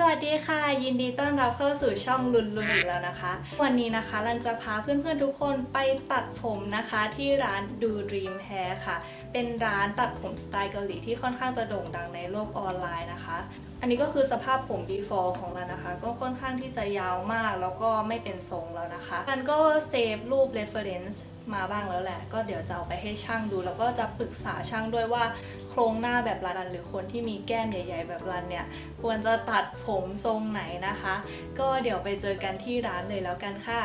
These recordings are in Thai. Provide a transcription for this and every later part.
สวัสดีค่ะ ยินดีต้อนรับเข้าสู่ช่องลุนลุนอีกแล้วนะคะ วันนี้นะคะรันจะพาเพื่อนๆทุกคนไปตัดผมนะคะ ที่ร้านดูดีมเฮร์ค่ะ เป็นร้านตัดผมสไตล์เกาหลีที่ค่อนข้างจะโด่งดังในโลกออนไลน์นะคะอันนี้ก็คือสภาพผม before ของรันนะคะ ก็ค่อนข้างที่จะยาวมากแล้วก็ไม่เป็นทรงแล้วนะคะรันก็เซฟรูป reference มาบ้างแล้วแหละ ก็เดี๋ยวจะเอาไปให้ช่างดู แล้วก็จะปรึกษาช่างด้วยว่าโครงหน้าแบบรันหรือคนที่มีแก้มใหญ่ ๆ แบบรันเนี่ย ควรจะตัดผมทรงไหนนะคะ ก็เดี๋ยวไปเจอกันที่ร้านเลยแล้วกันค่ะ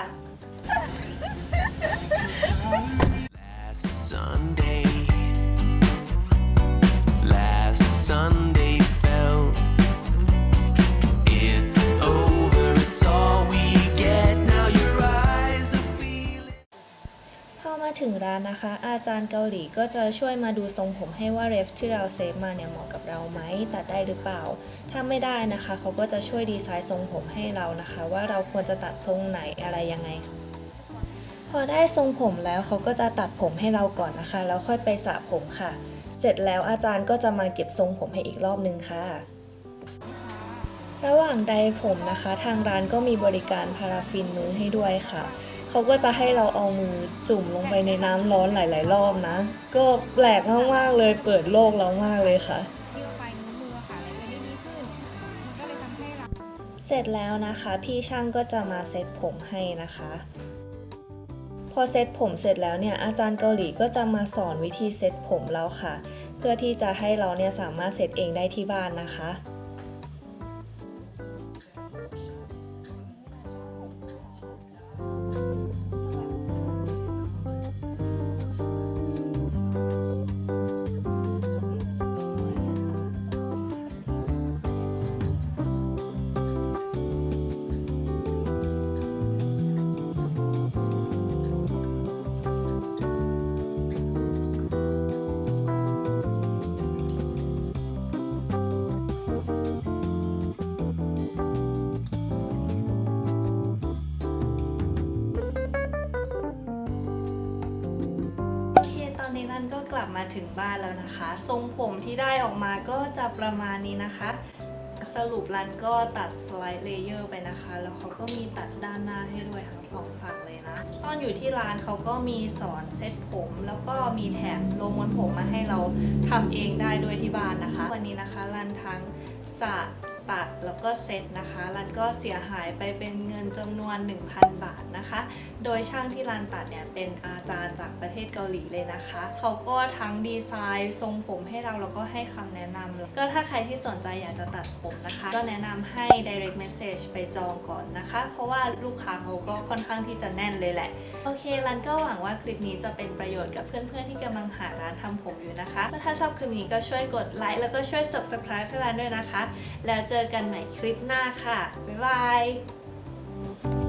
Last Sunday, ถึงร้านนะคะ อาจารย์เกาหลีก็จะช่วยมาดูทรงผมให้ว่าเรฟที่เราเซฟมาเนี่ยเหมาะกับเราไหมตัดได้หรือเปล่า ถ้าไม่ได้นะคะ เขาก็จะช่วยดีไซน์ทรงผมให้เรานะคะ ว่าเราควรจะตัดทรงไหนอะไรยังไง พอได้ทรงผมแล้วเขาก็จะตัดผมให้เราก่อนนะคะแล้วค่อยไปสระผมค่ะ เสร็จแล้วอาจารย์ก็จะมาเก็บทรงผมให้อีกรอบนึงค่ะระหว่างใดผมนะคะ ทางร้านก็มีบริการพาราฟินมือให้ด้วยค่ะ เขาก็จะให้เราเอามือจุ่มลงไปในน้ำร้อนหลาย ๆ รอบนะ ก็แปลกมากๆเลยเปิดโลกเรามากเลยค่ะยืดไปนิ้วมือค่ะอะไรจะได้ดีขึ้น มันก็เลยทำให้เรา เสร็จแล้วนะคะ พี่ช่างก็จะมาเซตผมให้นะคะ พอเซตผมเสร็จแล้วเนี่ยอาจารย์เกาหลีก็จะมาสอนวิธีเซตผมเราค่ะ เพื่อที่จะให้เราเนี่ยสามารถเซตเองได้ที่บ้านนะคะ ลับมาถึงบ้านแล้วนะคะ ทรงผมที่ได้ออกมาก็จะประมาณนี้นะคะ สรุปรันก็ตัดสไลด์เลเยอร์ไปนะคะ แล้วเขาก็มีตัดด้านหน้าให้ด้วยทั้งสองฝั่งเลยนะ ตอนอยู่ที่ร้านเขาก็มีสอนเซ็ตผม แล้วก็มีแถมโลม้วนผมมาให้เราทำเองได้ด้วยที่บ้านนะคะ วันนี้นะคะรันทั้งสระ ตัดแล้วก็เซ็ตนะคะรันก็เสียหายไปเป็นเงินจำนวน 1,000 บาทนะคะ โดยช่างที่ร้านตัดเนี่ยเป็นอาจารย์จากประเทศเกาหลีเลยนะคะ เขาก็ทั้งดีไซน์ทรงผมให้เราแล้วก็ให้คำแนะนำก็ถ้าใครที่สนใจอยากจะตัดผมนะคะ ก็แนะนำให้ direct message ไปจองก่อนนะคะ เพราะว่าลูกค้าเขาก็ค่อนข้างที่จะแน่นเลยแหละ โอเครันก็หวังว่าคลิปนี้จะเป็นประโยชน์กับเพื่อนๆที่กำลังหาร้านทำผมอยู่นะคะ ถ้าชอบคลิปนี้ก็ช่วยกดไลค์แล้วก็ช่วย subscribe ให้ร้านด้วยนะคะ แล้วเจออกันใหม่คลิปหน้าค่ะ บ๊ายบาย